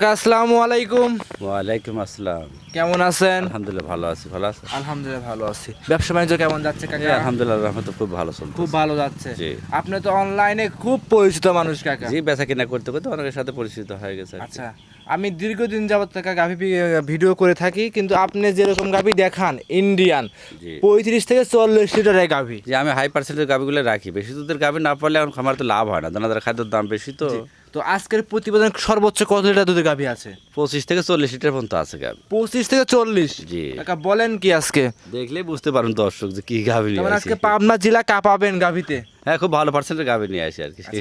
কাকা আসসালামু আলাইকুম। ওয়ালাইকুম আসসালাম। কেমন আছেন? আলহামদুলিল্লাহ ভালো আছি ভালো আছি আলহামদুলিল্লাহ ভালো আছি। ব্যবসা বাণিজ্য কেমন যাচ্ছে কাকা? আলহামদুলিল্লাহ রহমত খুব ভালো চলছে খুব ভালো যাচ্ছে। জি। আপনি তো অনলাইনে খুব পরিচিত মানুষ কাকা। জি বেচা কিনা করতে করতে অনেকের সাথে পরিচিত হয়ে গেছে আচ্ছা। আমি দীর্ঘদিন যাবত কাকা গাভি ভিডিও করে থাকি কিন্তু আপনি যেরকম গাভি দেখান ইন্ডিয়ান পঁয়ত্রিশ থেকে চল্লিশ লিটারের গাভি। যে আমি হাই পার্সেন্টের গাভিগুলো রাখি। বেশি দুধের গাভি না পারলে এখন আমার তো লাভ হয় না। দানাদার খাদ্যের দাম বেশি তো। তো আজকের প্রতিবেদন সর্বোচ্চ কত লিটার দুধের গাভি আছে? পঁচিশ থেকে চল্লিশ লিটার পর্যন্ত আছে গাভি। পঁচিশ থেকে চল্লিশ? জি। কাকা বলেন কি আজকে? দেখলেই বুঝতে পারেন দর্শক যে কি গাভি। আজকে পাবনা জেলা কাপাবেন গাভিতে? হ্যাঁ খুব ভালো পার্সেন্টের গাভি নিয়ে আসি আর কি। আছে।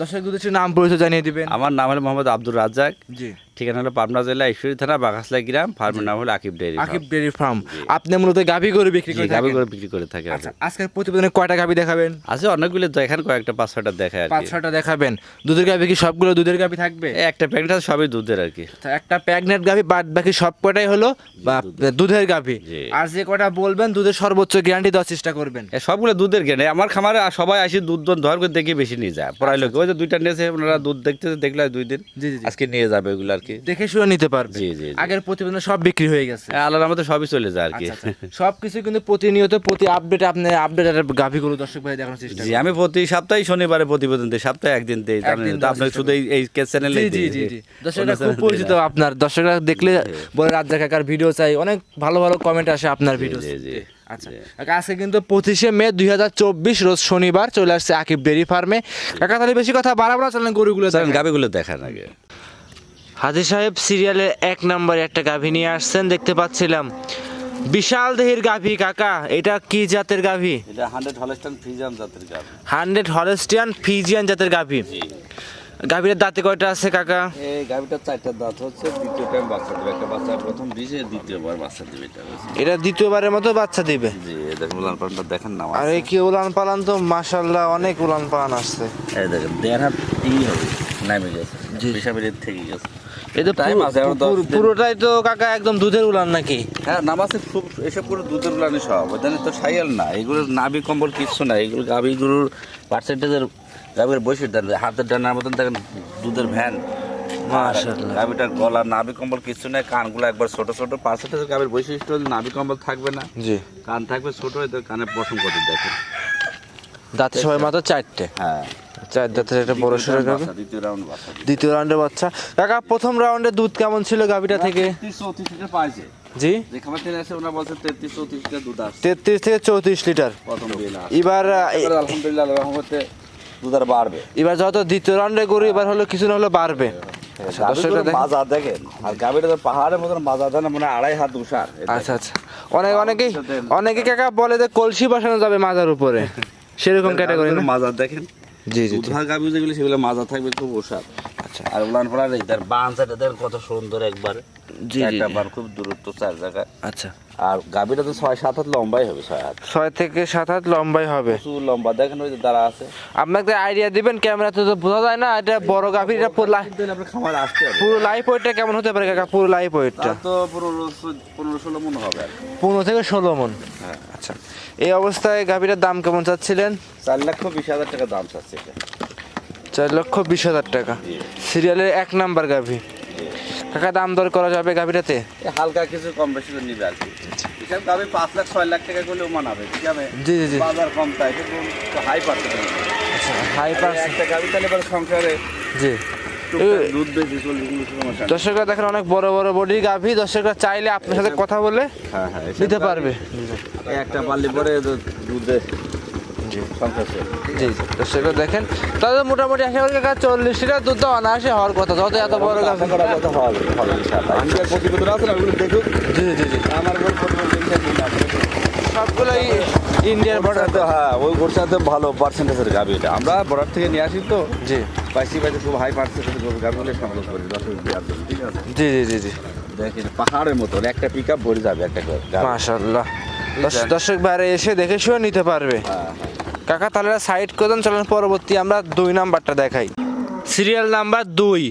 দর্শক দুদেশের নাম পরিচয় জানিয়ে দিবেন। আমার নাম হলো মোহাম্মদ আব্দুর রাজ্জাক। জি। ঠিকানা হলো পাবনা জেলা ঈশ্বরী থানা বাঘাসলা গ্রাম ফার্মের নাম হলো Akib dairy Akib dairy farm. আপনি মূলত গাভি গরু বিক্রি করে গাভি করে বিক্রি করে থাকে আচ্ছা আজকের প্রতিবেদনে কয়টা গাভি দেখাবেন? আছে অনেকগুলো দেখেন কয়েকটা পাঁচ ছয়টা দেখায় আর পাঁচ কি। ছয়টা দেখাবেন। দুধের গাভি কি সবগুলো দুধের গাভি থাকবে? একটা প্যাকেট আছে সবই দুধের আর কি। একটা প্যাগনেট গাভি বাদ বাকি সব কটাই হলো বা দুধের গাভি। আর যে কটা বলবেন দুধের সর্বোচ্চ গ্যারান্টি দেওয়ার চেষ্টা করবেন। সবগুলো দুধের কেনে আমার খামারে সবাই আসি দুধ দুধ ধর করে দেখে বেশি নিয়ে যায়। প্রায় লোক ওই যে দুইটা নিয়েছে ওনারা দুধ দেখতেছে দেখলে দুই দিন। আজকে নিয়ে যাবে ওগুলো আর কি? দেখে শুনে নিতে পারবে। জি, জি, জি। আগের প্রতিবেদনে সব বিক্রি হয়ে গেছে। হ্যাঁ, আল্লাহর মতো সবই চলে যায় আর কি। আচ্ছা সব কিছু কিন্তু প্রতিনিয়ত প্রতি আপডেট আপনি আপডেট গাভিগুলো দর্শক ভাই দেখানোর চেষ্টা জি আমি প্রতি সপ্তাহে শনিবারে প্রতিবেদন দিই সপ্তাহে একদিন দিই শুধু এই- চ্যানেলে জি জি জি দর্শকরা খুব পরিচিত আপনার। দর্শকরা দেখলে বলে রাজ্জাক কাকার ভিডিও চাই অনেক ভালো ভালো কমেন্ট আসে আপনার ভিডিও জি জি। আচ্ছা আজকে কিন্তু পঁচিশে মে দুই হাজার চব্বিশ রোজ শনিবার চলে আসছে আকিব ডেরি ফার্মে। কাকা তাহলে বেশি কথা বাড়াবো না চলেন গরুগুলো চলেন গাভিগুলো দেখান আগে। হাজি সাহেব সিরিয়ালের এক নম্বরে একটা গাভী নিয়ে আসছেন দেখতে পাচ্ছিলাম। বিশাল দেহের গাভী কাকা এটা কি জাতের গাভী? এটা হান্ড্রেড হলস্টান ফ্রিজাম জাতের গাভি। হান্ড্রেড হলেস্টিয়ান ফিজিয়ান জাতের গাভী। গাভীর দাঁতে কয়টা আছে কাকা? এই গাভিটার চারটা দাঁত হচ্ছে দ্বিতীয় টাইম বাচ্চা দেবে। একটা বাচ্চা প্রথম বীজে দ্বিতীয়বার বাচ্চা দেবে এটা এটা দ্বিতীয়বারের মতো বাচ্চা দিবে? জি দেখেন উলান পালানটা দেখেন না আর এই কি উলান পালান তো মাশাল্লাহ অনেক উলান পালান আসছে। এই দেখেন দেড় হাত হবে। নামে গেছে পেশাবের থেকে গেছে। এটা Time আছে, পুরোটাই তো কাকা একদম দুধের উলান নাকি? হ্যাঁ নামাজে খুব এসব পুরো দুধের উলানি সব ওখানে তো সাইয়াল না নাবি কম্বল কিচ্ছু না এগুলো গাভিগুলোর পার্সেন্টেজের গাভির বৈশিষ্ট্য দেন। হাতের ডানার মতন দেখেন দুধের ভ্যান। গাভিটার গলা নাভি কম্বল কিছু নেই কানগুলো একবার ছোট ছোট। পার্সেন্টেজের গাভির বৈশিষ্ট্য নাভি কম্বল থাকবে না। জি। কান থাকবে ছোট কানে পশম করতে দেখেন। দাঁতে সবাই মাত্র চারটে। হ্যাঁ। চার দাঁতের একটা বড় সড়ো গাভী দ্বিতীয় রাউন্ড বাচ্চা। দ্বিতীয় রাউন্ডের বাচ্চা। কাকা প্রথম রাউন্ডে দুধ কেমন ছিল গাভীটা থেকে? চৌত্রিশ লিটার জি? তেত্রিশ থেকে চৌত্রিশ এবার আলহামদুলিল্লাহ বাড়বে। এবার যত দ্বিতীয় রাউন্ডে গরু এবার হলো কিছু না হলো বাড়বে। আচ্ছা, দেখেন। বাজার দেখেন। আর গাভীটা তো পাহাড়ের মতন বাজার দেন মানে আড়াই হাত উষার আচ্ছা আচ্ছা। অনেক অনেকেই অনেকে কাকা বলে যে কলসি বসানো যাবে মাজার উপরে। সেরকম ক্যাটাগরি মাজার দেখেন। জি জি দুধার গাভী যেগুলো সেগুলো মাজা থাকবে খুব ওষার। আচ্ছা। আর উলান পড়ার এই তার বান কত সুন্দর একবার। খুব দূরত্ব চার আচ্ছা। আর গাভীটা তো ছয় সাত হাত লম্বাই হবে ছয় হাত। ছয় থেকে সাত হাত লম্বাই হবে। প্রচুর লম্বা। দেখেন ওই যে দাঁড়া আছে। আপনাকে আইডিয়া দিবেন তো বোঝা যায় না এটা বড় গাভীর এটা পুরো লাই- দিন আপনার খামার আসতে হবে। পুরো লাইফ ওয়েটটা কেমন হতে পারে কাকা? পুরো লাইফ ওয়েটটা তো পনেরো পনেরো ষোলো মন হবে আর পনেরো থেকে ষোলো মন। হ্যাঁ। আচ্ছা। এই অবস্থায় গাভীটার দাম কেমন চাচ্ছিলেন? চার লক্ষ বিশ হাজার টাকা দাম চাচ্ছে চার লক্ষ বিশ হাজার টাকা। সিরিয়ালের এক নাম্বার গাভী। কাকা দাম দর করা যাবে গাভীটাতে? হালকা কিছু কম বেশি করে নিবে আর কি। গাভী পাঁচ লাখ ছয় লাখ টাকা করলেও মানাবে ঠিক আছে? জি জি জি। বাজার কম তাই কিন্তু হাই আচ্ছা হাই পার্স একটা গাভী তাহলে এবার সংসারে জি। দর্শকরা দেখেন অনেক বড় বড় বডি গাভী। দর্শকরা চাইলে আপনার সাথে কথা বলে হ্যাঁ হ্যাঁ নিতে পারবে। একটা পারলে পরে দুধে জি। জি জি। দেখেন। তাহলে মোটামুটি আশা করি কাকা চল্লিশ লিটার দুধ তো অনায়াসে হওয়ার কথা। যত এত বড় দেখুক। জি জি জি। আমার সবগুলোই ইন্ডিয়ার বর্ডার তো হ্যাঁ ওই গোরসাতে ভালো পার্সেন্টেজের গাভী এটা। আমরা বর্ডার থেকে নিয়ে আসি তো। জি। পাইসি পাইসি খুব হাই পার্সেন্টেজের গাভীগুলো সংগ্রহ করি দশ জি জি জি জি। দেখেন পাহাড়ের মতো একটা পিক আপ ভরে যাবে একটা গাভী। মাশাল্লাহ দর্শক বাইরে এসে দেখে শুয়ে নিতে পারবে। হ্যাঁ। কাকা তাহলে সাইড করে দেন চলেন পরবর্তী আমরা দুই নাম্বারটা দেখাই। সিরিয়াল নাম্বার দুই।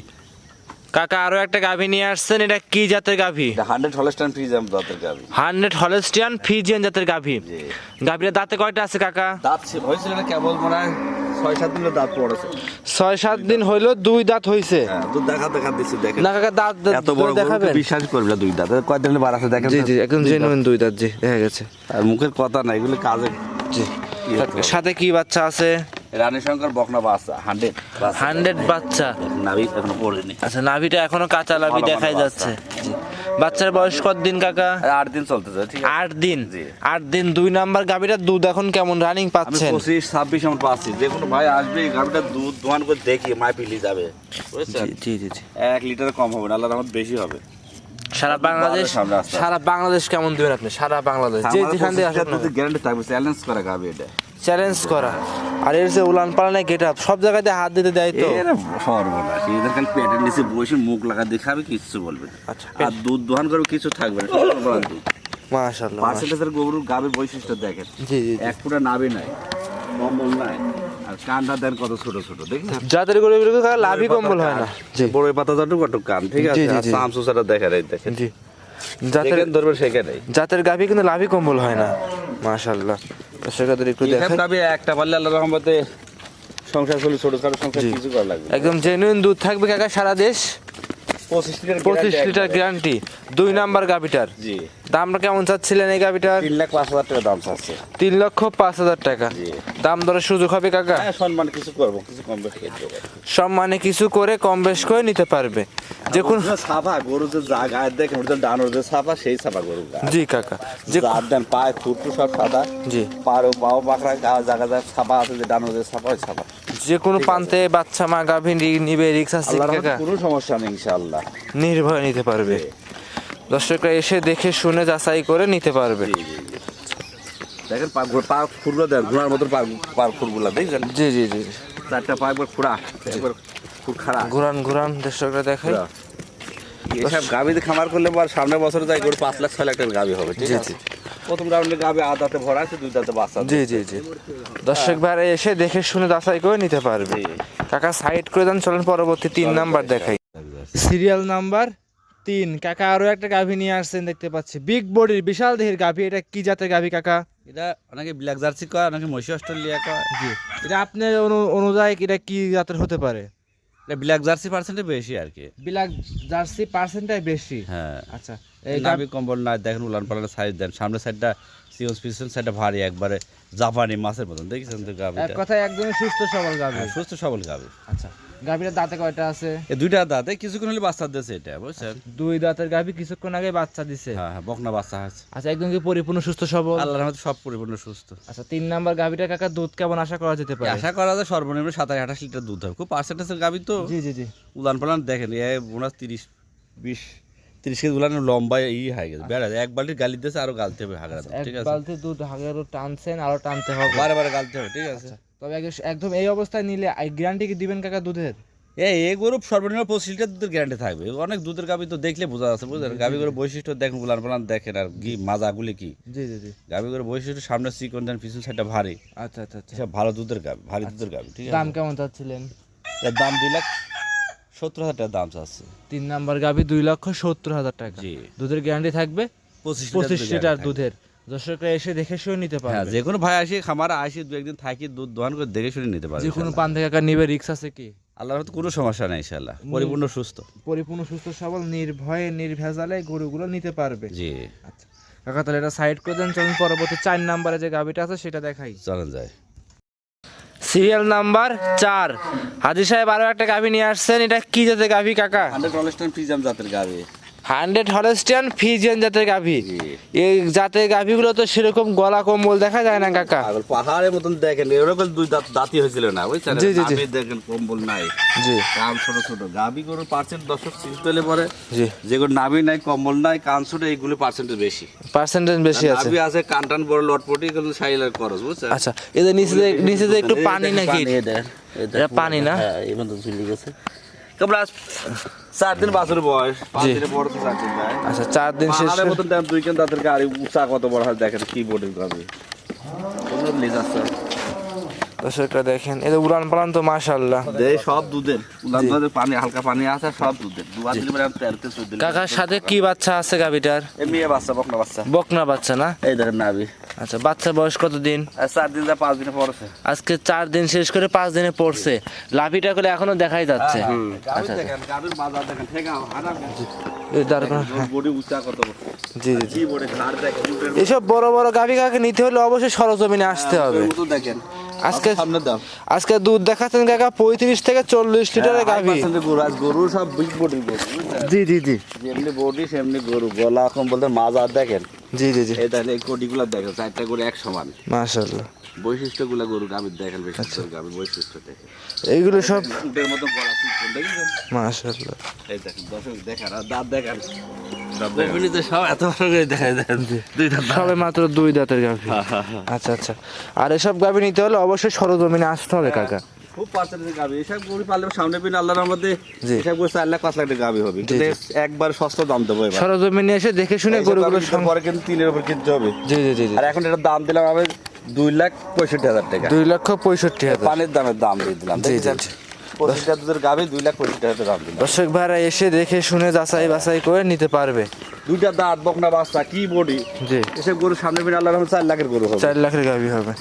কাকা আরও একটা গাভী নিয়ে আসছেন এটা কি জাতের গাভী? হান্ড্রেড হলস্টান ফ্রিজাম দাঁতের গাভী। হান্ড্রেড হলেস্টিয়ান ফিজিয়ান জাতের গাভী। গাভীর দাঁতে কয়টা আছে কাকা? দাঁত হয়েছিল না কেবল মনে হয় ছয় সাত দিনের দাঁত পড়েছে ছয় সাত দিন হইল দুই দাঁত হইছে। হ্যাঁ দুধ দেখা দেখা দিচ্ছি দেখেন। না কাকা দাঁত দাঁত এত বড় দেখাবেন? বিশ্বাস করবে না দুই দাঁত। কয়দিন বার আছে দেখেন জি জি একদম দুই দাঁত। জেনুইন দুই দাঁত জি দেখা গেছে। আর মুখের কথা না এগুলো কাজে? সাথে কি বাচ্চা আছে? রানী শঙ্কর বকনা বাচ্চা হান্ড্রেড হান্ড্রেড বাচ্চা? নাভি এখনও পড়েনি। আচ্ছা নাভিটা এখনও কাঁচা নাভি দেখাই যাচ্ছে। বাচ্চার বয়স কত দিন কাকা আট দিন চলতেছে ঠিক আছে? আট দিন। আট দিন দুই নাম্বার গাভীটার দুধ এখন কেমন রানিং পাচ্ছেন? পঁচিশ ছাব্বিশ আমার পাচ্ছি। যে কোনো ভাই আসবে গাড়িটা দুধ দোয়ান করে দেখি মায় পিলি যাবে। বুঝছেন? জি জি জি। এক লিটার কম হবে না আল্লাহ রহমত বেশি হবে। সারা বাংলাদেশ সারা বাংলাদেশ কেমন দিবেন আপনি? সারা বাংলাদেশ। যে যেখান দিয়ে আসেন না গ্যারান্টি থাকবে চ্যালেঞ্জ করা গাবে এটা। চ্যালেঞ্জ করা। আর এর যে উলান পালানে গেট আপ সব জায়গাতে হাত দিতে দেয় তো? এর সর্বনাশ। এদের খালি পেটের নিচে বসে মুখ লাগা দেখাবে কিচ্ছু বলবে না। আচ্ছা আর দুধ দোহান করবে কিছু থাকবে না মাশাআল্লাহ পার্সেন্টেজের গরুর গাবের বৈশিষ্ট্য দেখেন। জি জি। এক ফুটা নাবি নাই কম্বল নাই। আর কানটা দেন কত ছোট ছোট দেখলেন? জাতের গাভি লাভই কম্বল হয় না। জি। বড় পাতা যত কত কান ঠিক আছে? জি, জি, আর জি। সামসুসাটা দেখা যায় দেখেন। জি। জাতের ধরবে সেখানেই। জাতের গাভী কিন্তু লাভই কম্বল হয় না। মাশাআল্লাহ। সেক্ষেত্রে একটু দেখেন। গাবি একটা পারলে আল্লাহ রহমতে সংসার চলে ছোট ছোট সংসার কিছু করা লাগবে একদম জেনুইন দুধ থাকবে কাকা সারা দেশ। পঁচিশ লিটার গ্যারান্টি দুই নাম্বার গাভিটার। দামটা কেমন চাচ্ছিলেন এই গাভিটার? তিন লাখ পাঁচ হাজার টাকা দাম চাচ্ছে। তিন লক্ষ পাঁচ হাজার টাকা। দাম দরের সুযোগ হবে কাকা? হ্যাঁ কিছু করব কিছু কম বেশি সম্মানে কিছু করে কম বেশ করে নিতে পারবে। যে কোন ছাপা গরু যে যা গায়ে দেখেন ওটা ডানোর যে ছাপা সেই ছাপা গরু জি কাকা। যে দেন পায়ে খুঁটু সব সাদা। জি। পারো পাও পাকড়া জায়গা জায়গা ছাপা আছে যে ডানোর যে ওই ছাপা যে কোনো প্রান্তে বাচ্চা মা গাভী নিবে রিক্স আছে কোনো সমস্যা নেই ইনশাআল্লাহ। নির্ভয় নিতে পারবে। দর্শকরা এসে দেখে শুনে যাচাই করে নিতে পারবে। দেখেন পা ঘোড়া- পা খুরগুলো দেন ঘোড়ার মতো পা পা খুরগুলো দেখছেন? জি জি জি। চারটা পা একবার খুঁড়া একবার খারাপ ঘুরান ঘুরান দর্শকরা দেখাই। এসব গাবিতে খামার করলে পর সামনের বছরে যাই করে পাঁচ লাখ ছয় লাখ টাকার গাবি হবে ঠিক আছে? প্রথম রাউন্ডে গাবি আদাতে ভরা আছে দুই দাঁতে বাচ্চা জি জি জি। দর্শক ভাইরা এসে দেখে শুনে যাচাই করে নিতে পারবে। কাকা সাইড করে দেন চলেন পরবর্তী তিন নাম্বার দেখাই। সিরিয়াল নাম্বার তিন। কাকা আরও একটা গাভী নিয়ে আসছেন দেখতে পাচ্ছি। বিগ বডির বিশাল দেহের গাভী এটা কি জাতের গাভী কাকা? এটা অনেকে ব্ল্যাক জার্সি কয় অনেকে মহিষী অস্ট্রেলিয়া কয়। জি। এটা আপনার অনু- অনুযায়ী এটা কি জাতের হতে পারে? এটা ব্ল্যাক জার্সি পার্সেন্টে বেশি আর কি। বিলাক জার্সি পার্সেন্টটাই বেশি? হ্যাঁ। আচ্ছা। এই কম্বল না দেখেন উলান পালানের সাইজ দেন। সামনের সাইডটা সিওস পিছন সাইডটা ভারী একবারে জাপানি মাছের মতন দেখেছেন তো এক গাবিটা কথায় একদমই সুস্থ সবল গাভী। হ্যাঁ, সুস্থ সবল গাবি আচ্ছা গাভীর দাঁতে কয়টা আছে? এই দুইটা দাঁতে কিছুক্ষণ হলে বাচ্চা দিয়েছে এটা বুঝছেন? দুই দাঁতের গাভী কিছুক্ষণ আগে বাচ্চা দিছে। হ্যাঁ হ্যাঁ বকনা বাচ্চা আছে। আচ্ছা একদম কি পরিপূর্ণ সুস্থ সবল? আল্লাহর রহমতে সব পরিপূর্ণ সুস্থ। আচ্ছা তিন নাম্বার গাভীটা কাকা দুধ কেমন আশা করা যেতে পারে? আশা করা যায় সর্বনিম্ন সাতাশ আঠাশ লিটার দুধ হবে। খুব পার্সেন্টেজের গাবি তো জি জি জি। উলান পালান দেখেন এ বোনাস তিরিশ বিশ তিরিশ কেজি উলানের লম্বা ই হয়ে গেছে। বেড়া এক বালতি গালি দিয়েছে আরও গালতে হবে হাগড়া ঠিক আছে? বালতি দুধ হাগেরও টানছেন আরও টানতে হবে। বারে বারে গালতে হবে ঠিক আছে? তবে একদম এই অবস্থায় নিলে গ্যারান্টি কি দিবেন কাকা দুধের? এই এই গরু সর্বনিম্ন পঁচিশ লিটার দুধের গ্যারান্টি থাকবে। অনেক দুধের গাবি তো দেখলে বোঝা যাচ্ছে বুঝলেন? গাবি গরু বৈশিষ্ট্য দেখেন উলান পালান দেখেন আর ঘি মাজাগুলি কি? জি জি জি। গাবি গরু বৈশিষ্ট্য সামনে চিকন দেন পিছন সাইডটা ভারী। আচ্ছা আচ্ছা আচ্ছা। ভালো দুধের গাবি ভারী দুধের গাবি ঠিক আছে? দাম কেমন চাচ্ছিলেন? এর দাম দুই লাখ সত্তর হাজার টাকা দাম চাচ্ছে। তিন নাম্বার গাভী দুই লক্ষ সত্তর হাজার টাকা। জি। দুধের গ্যারান্টি থাকবে পঁচিশ লিটার দুধের দর্শকরা এসে দেখে শুনে নিতে থাকবে। হ্যাঁ যে কোনো ভাই আসি খামারে আসি দু একদিন থাকি দুধ দোয়ান করে দেখে শুনে নিতে পারবে যে কোনো পান থেকে কাকা নিবে রিক্স আছে কি? আল্লাহর হয়তো কোনো সমস্যা নেই ইনশাল্লাহ পরিপূর্ণ সুস্থ। পরিপূর্ণ সুস্থ সবল নির্ভয়ে নির্ভেজালে গরুগুলো নিতে পারবে। জি। আচ্ছা। কাকা তাহলে এটা সাইড করে দেন চলুন পরবর্তী চার নাম্বারে যে গাভিটা আছে সেটা দেখাই। চলেন যায় সিরিয়াল নাম্বার চার। হাজি সাহেব আরও একটা গাভি নিয়ে আসছেন। এটা কি জাতের গাভি, কাকা? জাতের হান্ড্রেড হলস্টিয়ান ফিজিয়ান জাতের গাভী। এই জাতের গাভিগুলো তো সেরকম গলা কম্বল দেখা যায় না কাকা। পাহাড়ের মতন দেখেন এরকম দুই দাঁত দাঁতি হয়েছিল না জি, জি, জি। দেখেন কম্বল নাই। জি। কান ছোট ছোট গরুর পার্সেন্ট পরে। জি। যেগুলো নাভি নাই কম্বল নাই কান ছোট এইগুলো পার্সেন্টেজ বেশি। পার্সেন্টেজ বেশি আছে। নাভি আছে কান টান বড় লটপটি এগুলো সাইলের খরচ বুঝছেন? আচ্ছা এদের নিচে নিচে একটু পানি নাকি? এটা পানি না? হ্যাঁ এই ঝুলে গেছে। চার দিন বাছুর বয়স। পাঁচ। দিনের পর তো চার দিন যায় আচ্ছা চার দিন শেষ মতন দুই কেন তাদের গাড়ি উঁচা কত বড় হয় দেখেন কি বোর্ডিং করবে লেজ আছে। দর্শকরা দেখেন উড়ান পালান তো মাশাল্লাহ সব দুধের। দুধের পানি হালকা পানি আছে সব দুধের। দিলে কাকার সাথে কি বাচ্চা আছে মেয়ে বাচ্চা বকনা বাচ্চা। বকনা বাচ্চা না? এই দেখেন নাবি আচ্ছা বাচ্চা বয়স কত দিন চার দিন যা পাঁচ দিনে পড়ছে। আজকে চার দিন শেষ করে পাঁচ দিনে পড়ছে। লাভিটা করে এখনও দেখাই যাচ্ছে। বাজার দেখেন ঠেকা হ্যাঁ, জি কি বডি ঘাড় দেখেন উটের এইসব বড় বড় গাভি কাকে নিতে হলে অবশ্যই সরজমিনে আসতে হবে। দেখেন। আজকে দাম। আজকে দুধ দেখাচ্ছেন কাকা পঁয়ত্রিশ থেকে চল্লিশ লিটারের গাভী। গরু সব বডির জি জি জি। যেমনি বডি সেমনি গরু। গলা এখন বলতে মাজার দেখেন? জি জি জি। এই তাহলে এই কোটিগুলো দেখেন চারটা করে এক সমান। মাশাল্লাহ বৈশিষ্ট্যগুলো গরু গাভীর দেখেন গাভীর বৈশিষ্ট্য দেখেন এইগুলো সব উটের মতো গলা সিস্টেম দেখেছেন? মাশাল্লাহ এই দেখেন দর্শক দেখেন আর দাঁত দেখেন এমনিতে সব এত বড় করে দেখা যায়। দুই দাঁত সবে মাত্র দুই দাঁতের গাভি। আচ্ছা আচ্ছা। আর এসব গাভি নিতে হলে অবশ্যই সরজমিনে আসতে হবে কাকা। খুব পার্সেন্টেজ গাভী। এসব গরু পারলে সামনে পিন আল্লাহর মধ্যে জি। এসব গরু চার লাখ পাঁচ লাখ টাকা হবে। কিন্তু একবার সস্তা দাম দেবো এবার। সরজমিনে এসে দেখে শুনে গরুগুলো পরে কিন্তু তিনের উপর কিনতে হবে। জি জি জি জি। আর এখন এটা দাম দিলাম আমি দুই লাখ পঁয়ষট্টি হাজার টাকা। দুই লক্ষ পঁয়ষট্টি হাজার। পানির দামের দাম দিয়ে দিলাম দেখেছেন। দুধের দুই লাখ হাজার দাম দিলাম। দর্শক ভাইরা এসে দেখে শুনে যাচাই বাছাই করে নিতে পারবে। দুইটা দাঁত বকনা বাচ্চা কি বডি? জি। এসব গরু সামনে পিন আল্লাহর রহমতে চার লাখের গরু হবে। চার লাখের গাভি হবে।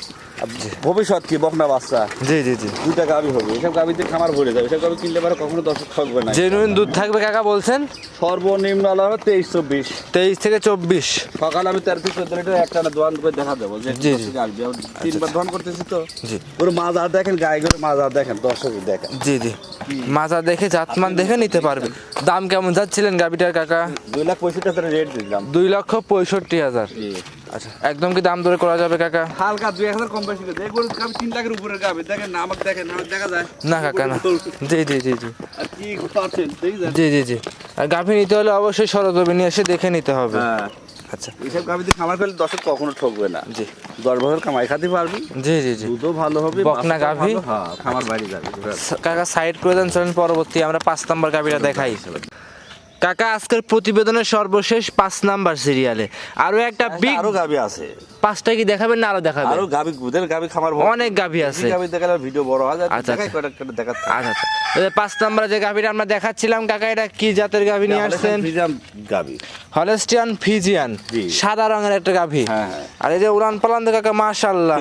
ভবিষ্যৎ কি বকনা বাচ্চা? জি জি জি। দুইটা গাভী হবে। এসব গাভীতে খামার ভরে যাবে। এসব গাভী কিনলে পারে কখনো দর্শক ঠকবে না। জেনুইন দুধ থাকবে কাকা বলছেন? সর্বনিম্ন আল্লাহ তেইশ চব্বিশ। তেইশ থেকে চব্বিশ। সকালে আমি তেরো থেকে চোদ্দ লিটার একটা দোয়ান করে দেখা দেবো। যে জি, জি। আসবে। তিনবার দোয়ান করতেছি তো। জি। ওর মাজার দেখেন গায়ে গরু মাজার দেখেন দর্শক দেখেন। জি জি। মাজা দেখে জাতমান দেখে নিতে পারবে। দাম কেমন যাচ্ছিলেন গাভিটার কাকা? দুই লাখ পঁয়ষট্টি রেট দিলাম। দুই লক্ষ পঁয়ষট্টি হাজার। আচ্ছা একদম কি দাম দরে করা যাবে কাকা? হালকা দুই হাজার কম বেশি করে গরু তিন লাখের উপরে দেখেন না আমাকে দেখেন আমাকে দেখা যায়। না কাকা না। জি জি জি জি। আর কি পাচ্ছেন জি জি জি। আর গাভি নিতে হলে অবশ্যই সরজমিনে এসে দেখে নিতে হবে। হ্যাঁ। আচ্ছা। এইসব গাভীতে খামার ফেলে দর্শক কখনো ঠকবে না। জি। দশ বছর কামাই খাতে পারবি। জি জি জি। দুধও ভালো হবে বকনা গাভী? হ্যাঁ খামার বাইরে যাবে। কাকা সাইড করে দেন চলেন পরবর্তী আমরা পাঁচ নাম্বার গাভিটা দেখাই। কাকা আজকের প্রতিবেদনের সর্বশেষ পাঁচ নাম্বার সিরিয়ালে আরও একটা বিগ আরও গাভী আছে। পাঁচটা কি দেখাবেন না আরও দেখাবেন? আরও গাভী দুধের গাভী খামার অনেক গাভি আছে। গাভী দেখালে ভিডিও বড় হয় যায়। আচ্ছা, আচ্ছা। দেখাচ্ছে। আচ্ছা আচ্ছা। পাঁচ নাম্বার যে গাভিটা আমরা দেখাচ্ছিলাম কাকা এটা কি জাতের গাভি নিয়ে আসছেন? গাভী হলেস্টিয়ান ফিজিয়ান সাদা রঙের একটা গাভি হ্যাঁ, হ্যাঁ। আর এই যে উলান পালান কাকা মাশাল্লাহ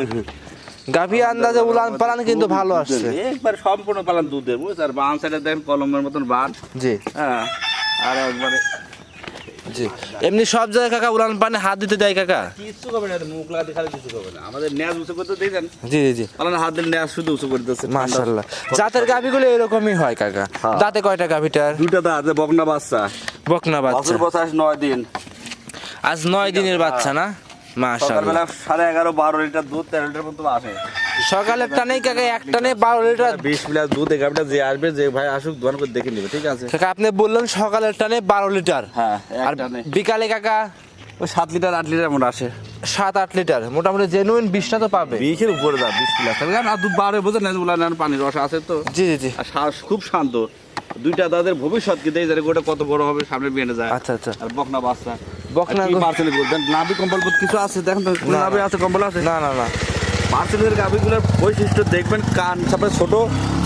গাভি আন্দাজে উলান পালান কিন্তু ভালো আসছে। একবার সম্পূর্ণ পালান দুধের বুঝছেন? আর বান সাইডে দেখেন কলমের মতন বান জি। হ্যাঁ। আর একবারে জি। এমনি সব জায়গায় কাকা উলান পানে হাত দিতে দেয় কাকা? কিছু হবে না মুখ লাগাতে খালি কিছু হবে না। আমাদের ন্যাজ উঁচু করতে জি জি জি। পালান হাত দিলে ন্যাজ শুধু উঁচু করে দিচ্ছে মাশাল্লাহ জাতের গাভিগুলো এরকমই হয় কাকা। হ্যাঁ। দাঁতে কয়টা গাভিটার? দুটা দাঁত বকনা বাচ্চা। বকনা বাচ্চা। বছর নয় দিন। আজ নয় দিনের বাচ্চা না? সকালবেলা সাড়ে এগারো বারো লিটার দুধ তেরো লিটার মতো আসে। সকালের টানেই কাকা এক টানে বারো লিটার বিশ প্লাস দুধ এই গাভিটা যে আসবে যে ভাই আসুক দোকান করে দেখে নেবে ঠিক আছে? কাকা আপনি বললেন সকালের টানে বারো লিটার। হ্যাঁ আর বিকালে কাকা? ওই সাত লিটার আট লিটার এমন আসে। সাত আট লিটার। মোটামুটি জেনুইন বিশটা তো পাবে। বিশের উপরে দাম বিশ কারণ আর দুধ বাড়ে বোঝেন না পানির রস আছে তো। জি জি জি। আর খুব শান্ত। দুইটা তাদের ভবিষ্যৎ কি দেয় যারা গোটা কত বড় হবে সামনে বেড়ে যায়। আচ্ছা আচ্ছা। আর বকনা বাচ্চা। বকনা মার্সেলি পার্সেল বলতেন নাভি কম্বল কিছু আছে দেখেন তো নাভি আছে কম্বল আছে? না না না। পার্সেলের গাভিগুলোর বৈশিষ্ট্য দেখবেন কান সাপে ছোট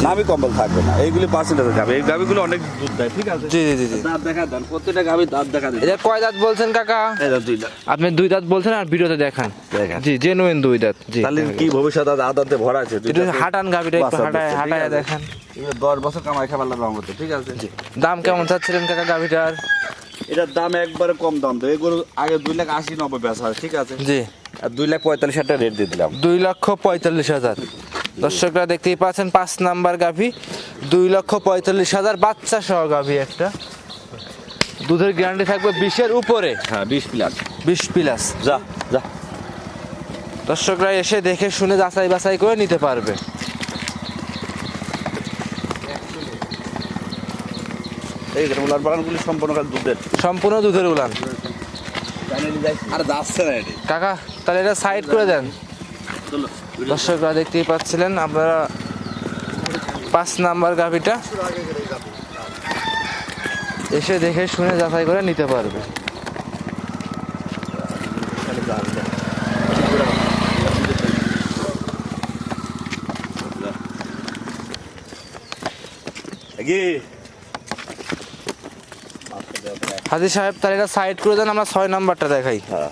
নাভি কম্বল থাকবে না এইগুলি পার্সেলের গাভি এই গাভিগুলো অনেক দুধ দেয় ঠিক আছে? জি জি জি দাঁত দেখা দেন প্রত্যেকটা গাভি দাঁত দেখা দেন। এটা কয় দাঁত বলছেন কাকা? এই দাঁত দুই দাঁত। আপনি দুই দাঁত বলছেন আর ভিডিওতে দেখান। দেখেন। জি জেনুইন দুই দাঁত। জি তাহলে কি ভবিষ্যৎ আছে আদাতে ভরা আছে? একটু হাঁটান গাভিটা একটু হাঁটায় হাঁটায় দেখান। দশ বছর কামাই খাবার লাগবে আমার ঠিক আছে? দাম কেমন চাচ্ছিলেন কাকা গাভিটার? এটার দাম একবারে কম দাম তো। এগুলো আগে দুই লাখ আশি নব্বই বেচা ঠিক আছে? জি। আর দুই লাখ পঁয়তাল্লিশ হাজার রেট দিয়ে দিলাম। দুই লক্ষ পঁয়তাল্লিশ হাজার। দর্শকরা দেখতেই পাচ্ছেন পাঁচ নাম্বার গাভী দুই লক্ষ পঁয়তাল্লিশ হাজার বাচ্চা সহ গাভী একটা। দুধের গ্যারান্টি থাকবে বিশের উপরে। হ্যাঁ বিশ প্লাস বিশ প্লাস যা যা। দর্শকরা এসে দেখে শুনে যাচাই বাছাই করে নিতে পারবে। এই উলার বাগানগুলি সম্পূর্ণ দুধের। সম্পূর্ণ দুধের উলান। আর যাচ্ছে না এটি। কাকা তাহলে এটা সাইড করে দেন। দর্শকরা দেখতেই পাচ্ছিলেন আপনারা পাঁচ নাম্বার গাভিটা এসে দেখে শুনে যাচাই করে নিতে পারবে। হাজির সাহেব তার এটা সাইড করে দেন আমরা ছয় নাম্বারটা দেখাই। হ্যাঁ।